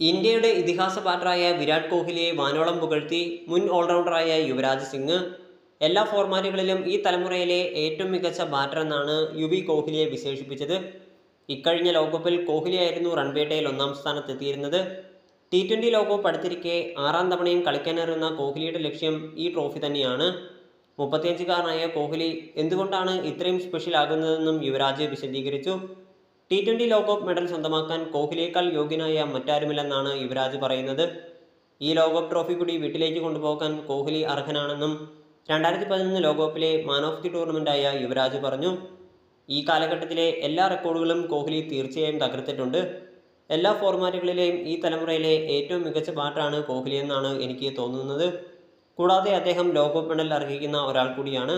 ഇന്ത്യയുടെ ഇതിഹാസ ബാറ്ററായ വിരാട് കോഹ്ലിയെ വാനോളം പുകഴ്ത്തി മുൻ ഓൾറൗണ്ടറായ യുവരാജ് സിംഗ്. എല്ലാ ഫോർമാറ്റുകളിലും ഈ തലമുറയിലെ ഏറ്റവും മികച്ച ബാറ്റർ എന്നാണ് യുവി കോഹ്ലിയെ വിശേഷിപ്പിച്ചത്. ഇക്കഴിഞ്ഞ ലോകകപ്പിൽ കോഹ്ലിയായിരുന്നു റൺവേട്ടയിൽ ഒന്നാം സ്ഥാനത്തെത്തിയിരുന്നത്. ടി ട്വന്റി ലോകകപ്പ് അടുത്തിരിക്കെ ആറാം തവണയും കളിക്കാനിറങ്ങുന്ന കോഹ്ലിയുടെ ലക്ഷ്യം ഈ ട്രോഫി തന്നെയാണ്. മുപ്പത്തിയഞ്ചുകാരനായ കോഹ്ലി എന്തുകൊണ്ടാണ് ഇത്രയും സ്പെഷ്യൽ ആകുന്നതെന്നും യുവരാജ് വിശദീകരിച്ചു. ടി ട്വന്റി ലോകകപ്പ് മെഡൽ സ്വന്തമാക്കാൻ കോഹ്ലിയേക്കാൾ യോഗ്യനായ മറ്റാരുമില്ലെന്നാണ് യുവരാജ് പറയുന്നത്. ഈ ലോകകപ്പ് ട്രോഫി കൂടി വീട്ടിലേക്ക് കൊണ്ടുപോകാൻ കോഹ്ലി അർഹനാണെന്നും രണ്ടായിരത്തി പതിനൊന്ന് ലോകകപ്പിലെ മാൻ ഓഫ് ദി ടൂർണമെന്റായ യുവരാജ് പറഞ്ഞു. ഈ കാലഘട്ടത്തിലെ എല്ലാ റെക്കോർഡുകളും കോഹ്ലി തീർച്ചയായും തകർത്തിട്ടുണ്ട്. എല്ലാ ഫോർമാറ്റുകളിലെയും ഈ തലമുറയിലെ ഏറ്റവും മികച്ച ബാറ്ററാണ് കോഹ്ലി എന്നാണ് എനിക്ക് തോന്നുന്നത്. കൂടാതെ അദ്ദേഹം ലോകകപ്പ് മെഡൽ അർഹിക്കുന്ന ഒരാൾ കൂടിയാണ്.